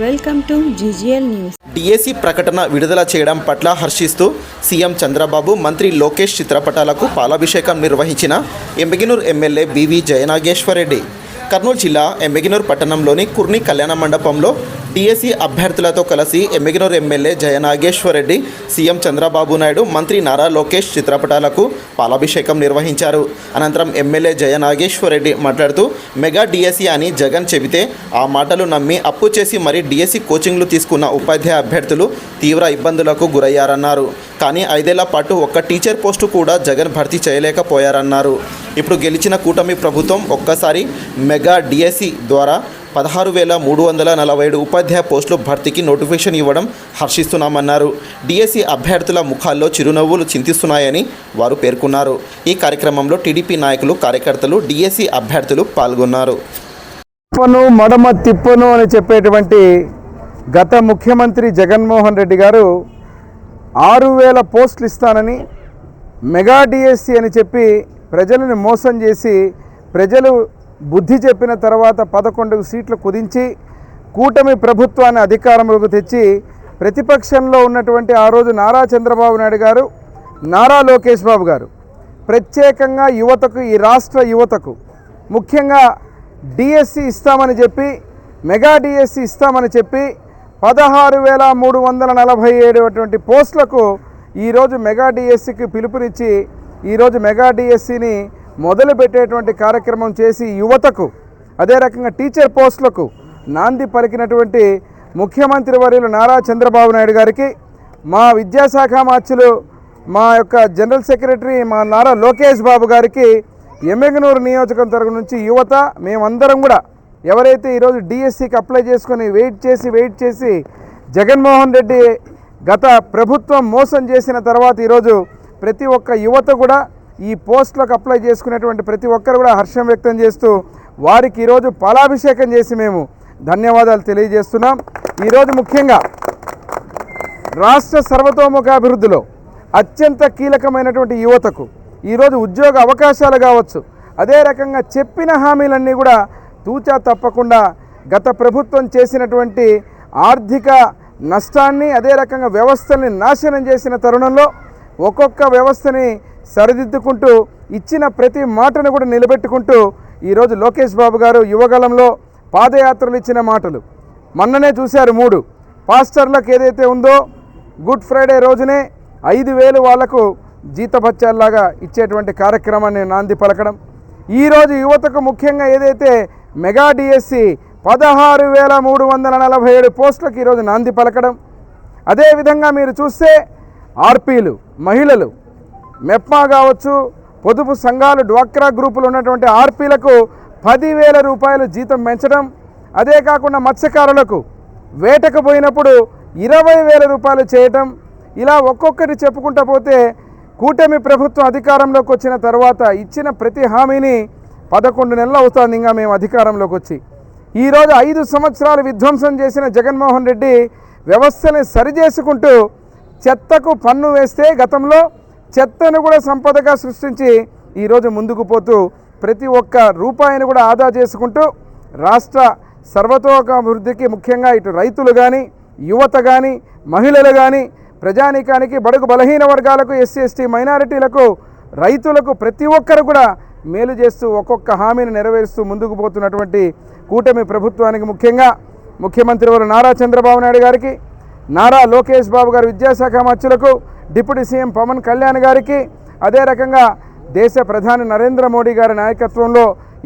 Welcome to GGL news. DAC ప్రకటన విడుదల చేయడం పట్ల హర్షిస్తూ సీఎం చంద్రబాబు మంత్రి లోకేష్ చిత్రపటాలకు పాలాభిషేకం నిర్వహించిన ఎంబగినూర్ ఎమ్మెల్యే బివి జయనాగేశ్వరరెడ్డి కర్నూలు జిల్లా ఎమ్మెగినూర్ పట్టణంలోని కుర్ని కళ్యాణ మండపంలో టీఎస్సీ అభ్యర్థులతో కలిసి ఎమ్మెగినూర్ ఎమ్మెల్యే జయనాగేశ్వరరెడ్డి సీఎం చంద్రబాబు నాయుడు మంత్రి నారా లోకేష్ చిత్రపటాలకు పాలాభిషేకం నిర్వహించారు. అనంతరం ఎమ్మెల్యే జయనాగేశ్వరరెడ్డి మాట్లాడుతూ మెగా డిఎస్సీ అని జగన్ చెబితే ఆ మాటలు నమ్మి అప్పు చేసి మరీ డిఎస్సీ కోచింగ్లు తీసుకున్న ఉపాధ్యాయ అభ్యర్థులు తీవ్ర ఇబ్బందులకు గురయ్యారన్నారు. కానీ ఐదేళ్ళ పాటు ఒక్క టీచర్ పోస్టు కూడా జగన్ భర్తీ చేయలేకపోయారన్నారు. ఇప్పుడు గెలిచిన కూటమి ప్రభుత్వం ఒక్కసారి మెగా డిఎస్సి ద్వారా పదహారు వేల మూడు వందల నలభై ఏడు ఉపాధ్యాయ పోస్టుల భర్తీకి నోటిఫికేషన్ ఇవ్వడం హర్షిస్తున్నామన్నారు. డిఎస్సి అభ్యర్థుల ముఖాల్లో చిరునవ్వులు చింతిస్తున్నాయని వారు పేర్కొన్నారు. ఈ కార్యక్రమంలో టీడీపీ నాయకులు కార్యకర్తలు డిఎస్సి అభ్యర్థులు పాల్గొన్నారు. తిప్పను మడమ తిప్పను అని చెప్పేటువంటి గత ముఖ్యమంత్రి జగన్మోహన్ రెడ్డి గారు ఆరు వేల పోస్టులు ఇస్తానని మెగా డిఎస్సి అని చెప్పి ప్రజలను మోసం చేసి ప్రజలు బుద్ధి చెప్పిన తర్వాత పదకొండు సీట్లు కుదించి కూటమి ప్రభుత్వాన్ని అధికారంలోకి తెచ్చి ప్రతిపక్షంలో ఉన్నటువంటి ఆ రోజు నారా చంద్రబాబు నాయుడు గారు నారా లోకేష్ బాబు గారు ప్రత్యేకంగా యువతకు ఈ రాష్ట్ర యువతకు ముఖ్యంగా డిఎస్సి ఇస్తామని చెప్పి మెగా డిఎస్సి ఇస్తామని చెప్పి పదహారు వేల మూడు వందల నలభై ఏడు అటువంటి పోస్టులకు ఈరోజు మెగా డిఎస్సికి పిలుపునిచ్చి ఈరోజు మెగా డిఎస్సిని మొదలుపెట్టేటువంటి కార్యక్రమం చేసి యువతకు అదే రకంగా టీచర్ పోస్టులకు నాంది పలికినటువంటి ముఖ్యమంత్రి వర్యులు నారా చంద్రబాబు నాయుడు గారికి మా విద్యాశాఖ మార్చులు మా యొక్క జనరల్ సెక్రటరీ మా నారా లోకేష్ బాబు గారికి ఎమ్మెగనూరు నియోజకవర్గం నుంచి యువత మేమందరం కూడా ఎవరైతే ఈరోజు డిఎస్సికి అప్లై చేసుకొని వెయిట్ చేసి వెయిట్ చేసి జగన్మోహన్ రెడ్డి గత ప్రభుత్వం మోసం చేసిన తర్వాత ఈరోజు ప్రతి ఒక్క యువత కూడా ఈ పోస్టులకు అప్లై చేసుకునేటువంటి ప్రతి ఒక్కరు కూడా హర్షం వ్యక్తం చేస్తూ వారికి ఈరోజు పాలాభిషేకం చేసి మేము ధన్యవాదాలు తెలియజేస్తున్నాం. ఈరోజు ముఖ్యంగా రాష్ట్ర సర్వతోముఖాభివృద్ధిలో అత్యంత కీలకమైనటువంటి యువతకు ఈరోజు ఉద్యోగ అవకాశాలు కావచ్చు. అదే రకంగా చెప్పిన హామీలన్నీ కూడా తూచా తప్పకుండా గత ప్రభుత్వం చేసినటువంటి ఆర్థిక నష్టాన్ని అదే రకంగా వ్యవస్థల్ని నాశనం చేసిన తరుణంలో ఒక్కొక్క వ్యవస్థని సరిదిద్దుకుంటూ ఇచ్చిన ప్రతి మాటను కూడా నిలబెట్టుకుంటూ ఈరోజు లోకేష్ బాబు గారు యువగలంలో పాదయాత్రలు ఇచ్చిన మాటలు. మొన్ననే చూశారు మూడు. పాస్టర్లకు ఏదైతే ఉందో గుడ్ ఫ్రైడే రోజునే ఐదు వేలు వాళ్ళకు జీతభత్యాల్లాగా ఇచ్చేటువంటి కార్యక్రమాన్ని నాంది పలకడం. ఈరోజు యువతకు ముఖ్యంగా ఏదైతే మెగా డిఎస్సి పదహారు వేల మూడు వందల నలభై ఏడు పోస్టులకు ఈరోజు నాంది పలకడం. అదేవిధంగా మీరు చూస్తే ఆర్పీలు మహిళలు మెప్మా కావచ్చు పొదుపు సంఘాలు డ్వాక్రా గ్రూపులు ఉన్నటువంటి ఆర్పీలకు పదివేల రూపాయలు జీతం పెంచడం అదే కాకుండా మత్స్యకారులకు వేటకు పోయినప్పుడు ఇరవై వేల రూపాయలు చేయటం ఇలా ఒక్కొక్కటి చెప్పుకుంటా పోతే కూటమి ప్రభుత్వం అధికారంలోకి వచ్చిన తర్వాత ఇచ్చిన ప్రతి హామీని పదకొండు నెలలు అవుతుంది ఇంకా మేము అధికారంలోకి వచ్చి. ఈరోజు ఐదు సంవత్సరాలు విధ్వంసం చేసిన జగన్మోహన్ రెడ్డి వ్యవస్థని సరిచేసుకుంటూ చెత్తకు పన్ను వేస్తే గతంలో చెత్తను కూడా సంపదగా సృష్టించి ఈరోజు ముందుకు పోతూ ప్రతి ఒక్క రూపాయిని కూడా ఆదా చేసుకుంటూ రాష్ట్ర సర్వతోకాభివృద్ధికి ముఖ్యంగా ఇటు రైతులు కానీ యువత కానీ మహిళలు కానీ ప్రజానీకానికి బడుగు బలహీన వర్గాలకు ఎస్సీ ఎస్టీ మైనారిటీలకు రైతులకు ప్రతి ఒక్కరు కూడా మేలు చేస్తూ ఒక్కొక్క హామీని నెరవేరుస్తూ ముందుకు పోతున్నటువంటి కూటమి ప్రభుత్వానికి ముఖ్యంగా ముఖ్యమంత్రి వారు నారా చంద్రబాబు నాయుడు గారికి నారా లోకేష్ బాబు గారి విద్యాశాఖ మంత్రులకు డిప్యూటీ సీఎం పవన్ కళ్యాణ్ గారికి అదే రకంగా దేశ ప్రధాని నరేంద్ర మోడీ గారి నాయకత్వంలో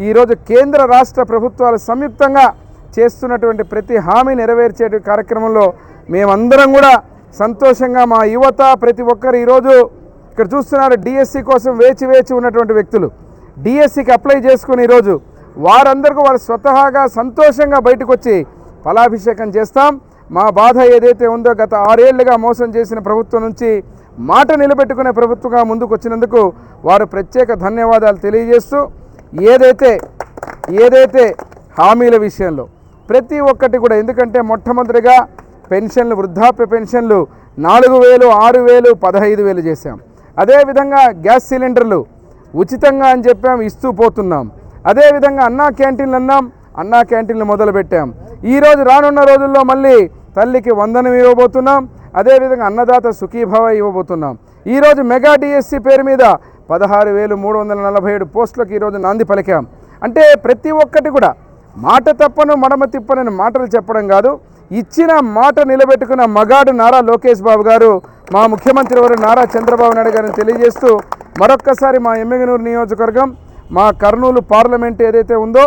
ఈరోజు కేంద్ర రాష్ట్ర ప్రభుత్వాలు సంయుక్తంగా చేస్తున్నటువంటి ప్రతి హామీ నెరవేర్చే కార్యక్రమంలో మేమందరం కూడా సంతోషంగా మా యువత ప్రతి ఒక్కరు ఈరోజు ఇక్కడ చూస్తున్నారు డిఎస్సి కోసం వేచి వేచి ఉన్నటువంటి వ్యక్తులు. డిఎస్సికి అప్లై చేసుకుని ఈరోజు వారందరికీ వారు స్వతహాగా సంతోషంగా బయటకు వచ్చి ఫలాభిషేకం చేస్తాం. మా బాధ ఏదైతే ఉందో గత ఆరేళ్ళుగా మోసం చేసిన ప్రభుత్వం నుంచి మాట నిలబెట్టుకునే ప్రభుత్వంగా ముందుకు వచ్చినందుకు వారు ప్రత్యేక ధన్యవాదాలు తెలియజేస్తూ ఏదైతే ఏదైతే హామీల విషయంలో ప్రతి ఒక్కటి కూడా ఎందుకంటే మొట్టమొదటిగా పెన్షన్లు వృద్ధాప్య పెన్షన్లు నాలుగు వేలు ఆరు వేలు పదహైదు వేలు చేశాం. అదేవిధంగా గ్యాస్ సిలిండర్లు ఉచితంగా అని చెప్పాం ఇస్తూ పోతున్నాం. అదేవిధంగా అన్నా క్యాంటీన్లు అన్నాం అన్నా క్యాంటీన్లు మొదలుపెట్టాం. ఈరోజు రానున్న రోజుల్లో మళ్ళీ తల్లికి వందనం ఇవ్వబోతున్నాం. అదేవిధంగా అన్నదాత సుఖీభవ ఇవ్వబోతున్నాం. ఈరోజు మెగా డిఎస్సి పేరు మీద పదహారు వేలు మూడు వందల నలభై ఏడు పోస్టులకు ఈరోజు నాంది పలికాం. అంటే ప్రతి ఒక్కటి కూడా మాట తప్పను మడమ తిప్పనని మాటలు చెప్పడం కాదు. ఇచ్చిన మాట నిలబెట్టుకున్న మగాడు నారా లోకేష్ బాబు గారు మా ముఖ్యమంత్రి వారు నారా చంద్రబాబు నాయుడు గారిని తెలియజేస్తూ మరొక్కసారి మా ఎమ్మెగనూరు నియోజకవర్గం మా కర్నూలు పార్లమెంట్ ఏదైతే ఉందో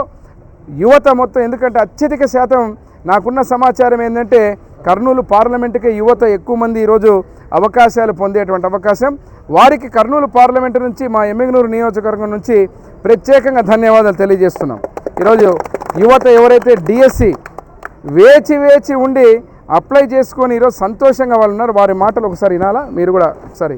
యువత మొత్తం ఎందుకంటే అత్యధిక శాతం నాకున్న సమాచారం ఏంటంటే కర్నూలు పార్లమెంటుకి యువత ఎక్కువ మంది ఈరోజు అవకాశాలు పొందేటువంటి అవకాశం. వారికి కర్నూలు పార్లమెంటు నుంచి మా ఎమ్మిగనూరు నియోజకవర్గం నుంచి ప్రత్యేకంగా ధన్యవాదాలు తెలియజేస్తున్నాం. ఈరోజు యువత ఎవరైతే డిఎస్సి వేచి వేచి ఉండి అప్లై చేసుకొని ఈరోజు సంతోషంగా వాళ్ళు ఉన్నారు వారి మాటలు ఒకసారి వినాలా? మీరు కూడా ఒకసారి